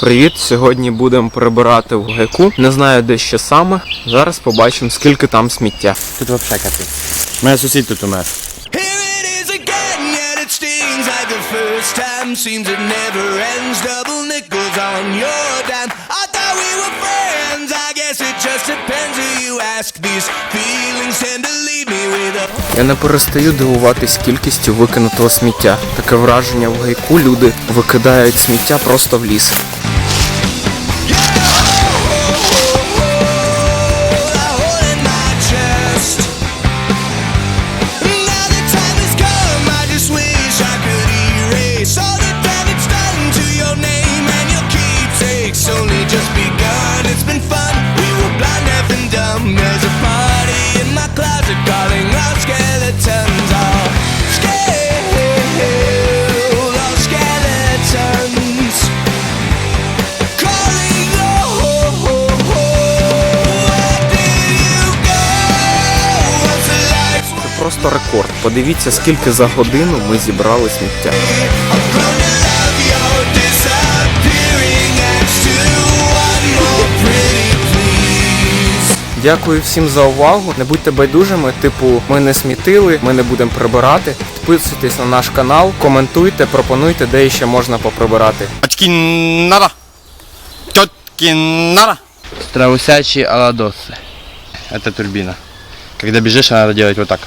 Привіт! Сьогодні будемо прибирати в гайку. Не знаю де ще саме. Зараз побачимо, скільки там сміття. Тут взагалі капець. Мене сусід тут умер. Seems it never ends. Double nickels on your dime. Я не перестаю дивуватись кількістю викинутого сміття. Таке враження в гайку люди викидають сміття просто в ліс. Просто рекорд. Подивіться, скільки за годину ми зібрали сміття. Дякую всім за увагу. Не будьте байдужими. Типу, ми не смітили, ми не будемо прибирати. Підписуйтесь на наш канал, коментуйте, пропонуйте, де ще можна поприбирати. Очки надо. Тетки надо. Страусячие аладосы. Когда бежишь, надо делать вот так.